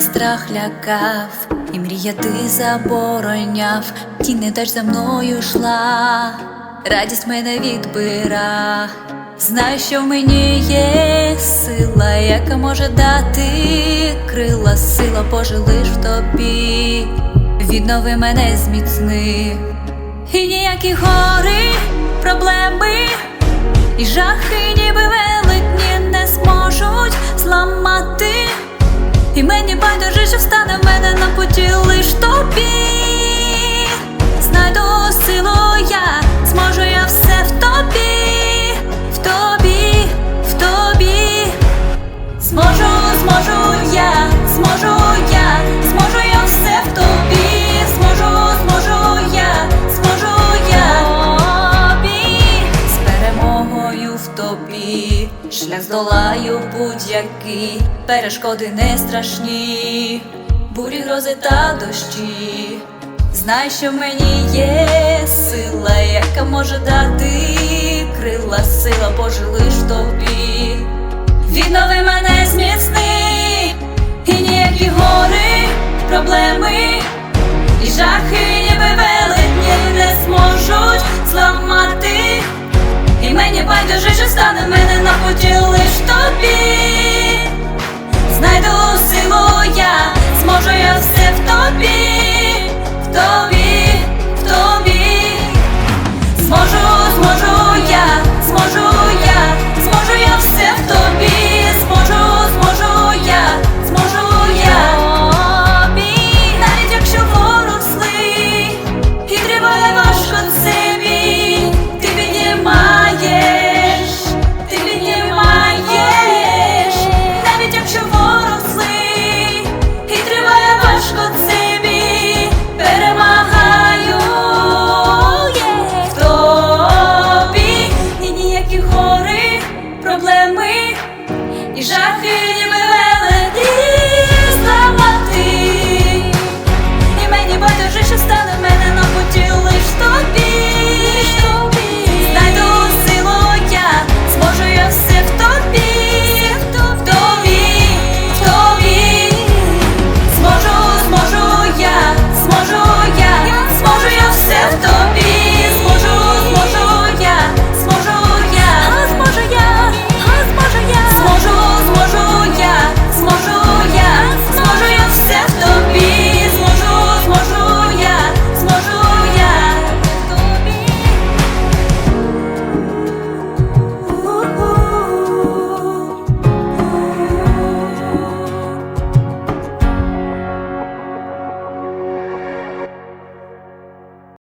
страх лякав, і мріяти забороняв, тінь не даж за мною йшла, радість мене відбира. Знаю, що в мені є сила, яка може дати крила, сила Божа лиш в тобі, віднови мене зміцни. І ніякі гори, проблеми і жахи, ніби велетні не зможуть зламати. І мені байдуже, що встане в мене на путі лиш тобі. Знайду силу я, зможу я все в тобі, в тобі, в тобі. Зможу, зможу я, зможу я, шлях здолаю будь-які, перешкоди не страшні, бурі, грози та дощі. Знай, що в мені є сила, яка може дати крила, сила Божа лиш тобі. Віднови мене зміцни, проблеми і жахи.